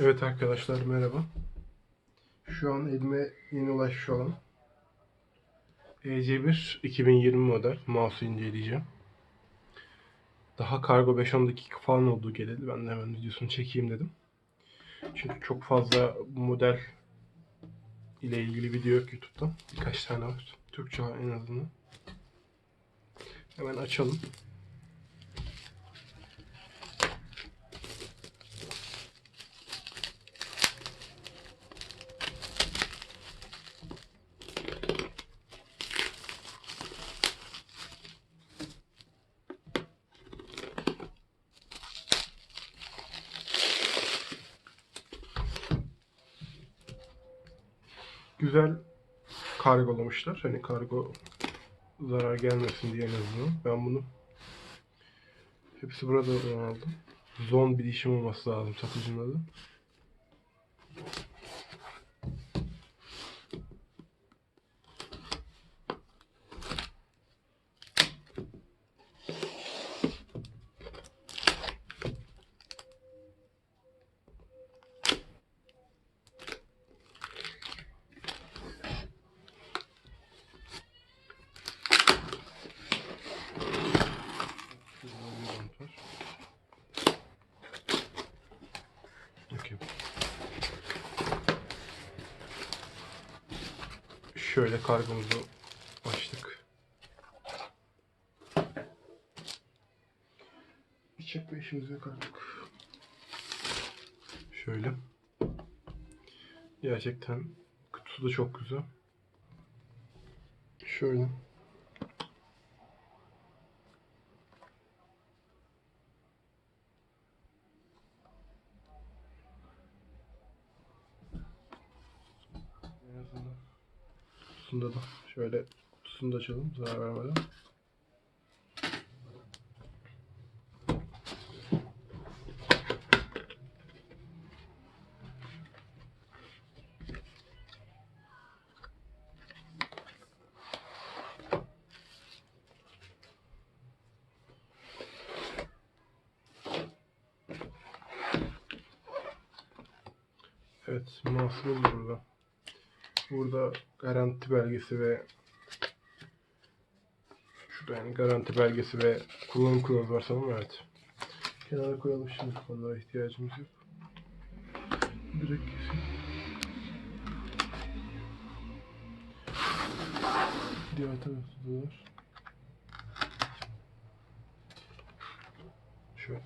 Evet arkadaşlar merhaba. Şu an elime yeni ulaşmış olan EC1 2020 model mouse'u inceleyeceğim. Daha kargo 5-10 dakika falan olduğu geleli ben de hemen videosunu çekeyim dedim. Çünkü çok fazla model ile ilgili video yok YouTube'da. Birkaç tane var. Türkçe en azından. Hemen açalım. Güzel kargolamışlar. Hani kargo zarar gelmesin diye en azından. Ben bunu hepsi burada aldım. Zon bilişim olması lazım satıcının adı. Şurada bir bant var. Okey. Şöyle kargomuzu açtık. Bir çekme işimiz yok artık. Şöyle. Gerçekten kutusu da çok güzel. Şöyle. En azından kutusunda da şöyle kutusunu da açalım zarar vermeden. Evet, mouse'umuz burada. Burada garanti belgesi ve şurada yani garanti belgesi ve kullanım kılavuzu var sanırım evet. Kenara koyalım şimdi onlara ihtiyacımız yok. Direkt. Diğer tarafta var. Şöyle.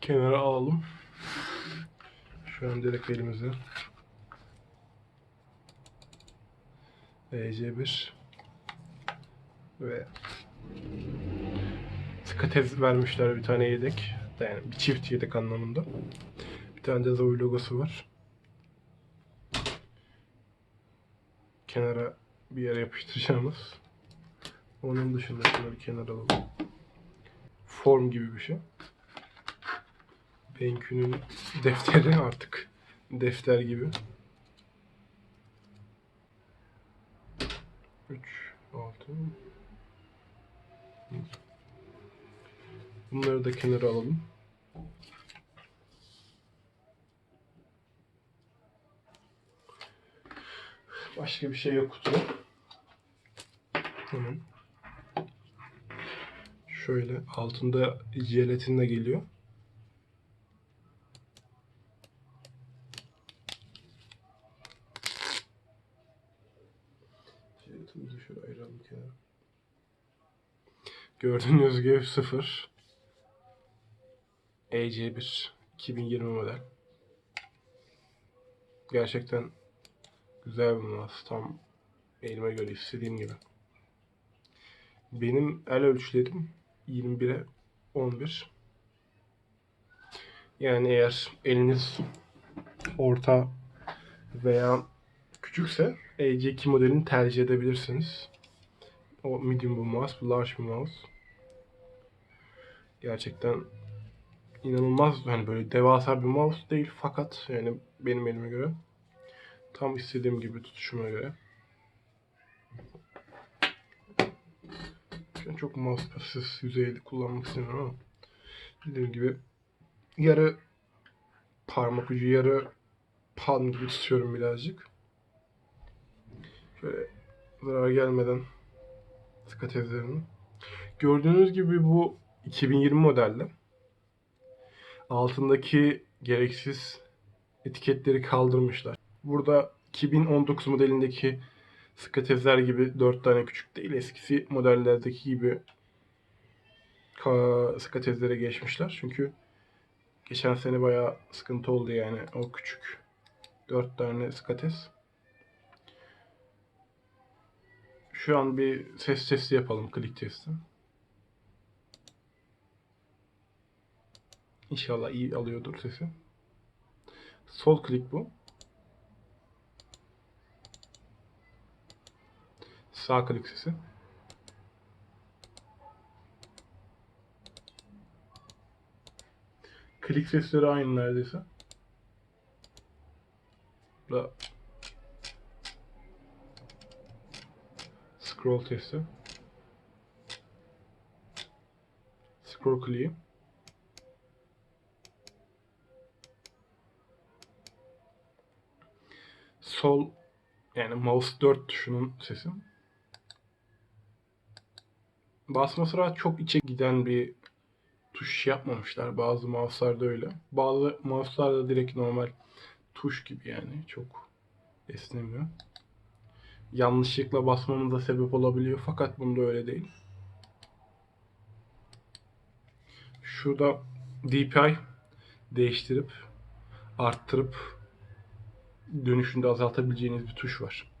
Kenara alalım. Şu an direkt elimizde. EC1 ve skatez vermişler bir tane yedek. Yani bir çift yedek anlamında. Bir tane de Zoe logosu var. Kenara bir yere yapıştıracağımız. Onun dışında şunları kenara alalım. Form gibi bir şey. Benkü'nün defteri artık. Defter gibi. 3, 6. Bunları da kenara alalım. Başka bir şey yok kutuda. Tamam. Şöyle altında jelatinle geliyor. Jelatimizi şöyle ayıralım kenara. Gördüğünüz gibi 0. EC1 2020 model. Gerçekten güzel bir mouse. Tam elime göre istediğim gibi. Benim el ölçülerim 21'e 11. Yani eğer eliniz orta veya küçükse EC2 modelini tercih edebilirsiniz. O medium bir mouse, bu large bir mouse. Gerçekten inanılmaz hani böyle devasa bir mouse değil fakat yani benim elime göre tam istediğim gibi tutuşuma göre. An çok mousepad yüzeyli kullanmak istemiyorum ama dediğim gibi yarı parmak ucu yarı palm gibi tutuyorum birazcık. Şöyle zarar gelmeden skatezlerini. Gördüğünüz gibi bu 2020 modelde. Altındaki gereksiz etiketleri kaldırmışlar. Burada 2019 modelindeki skatezler gibi 4 tane küçük değil. Eskisi modellerdeki gibi ka- skatezlere geçmişler. Çünkü geçen sene bayağı sıkıntı oldu yani o küçük 4 tane skatez. Şu an bir ses testi yapalım, klik testi. İnşallah iyi alıyordur sesi. Sol klik bu. Sağ klik sesi. Klik sesleri aynı neredeyse. Da scroll testi. Scroll kliği. Sol yani mouse 4 tuşunun sesi. Basması rahat çok içe giden bir tuş yapmamışlar. Bazı mouse'larda öyle. Bazı mouse'larda direkt normal tuş gibi yani. Çok esnemiyor. Yanlışlıkla basmamıza sebep olabiliyor fakat bunda öyle değil. Şurada DPI değiştirip arttırıp dönüşünde azaltabileceğiniz bir tuş var.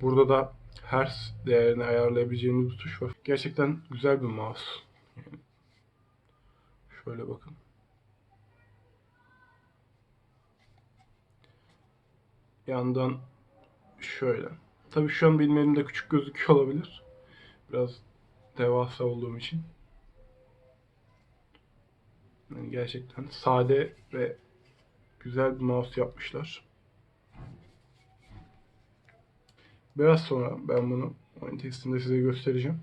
Burada da hertz değerini ayarlayabileceğiniz bir tuş var. Gerçekten güzel bir mouse. Şöyle bakın. Yandan şöyle. Tabii şu an benim elimde küçük gözüküyor olabilir. Biraz devasa olduğum için. Yani gerçekten sade ve güzel bir mouse yapmışlar. Biraz sonra ben bunu oyun testinde size göstereceğim.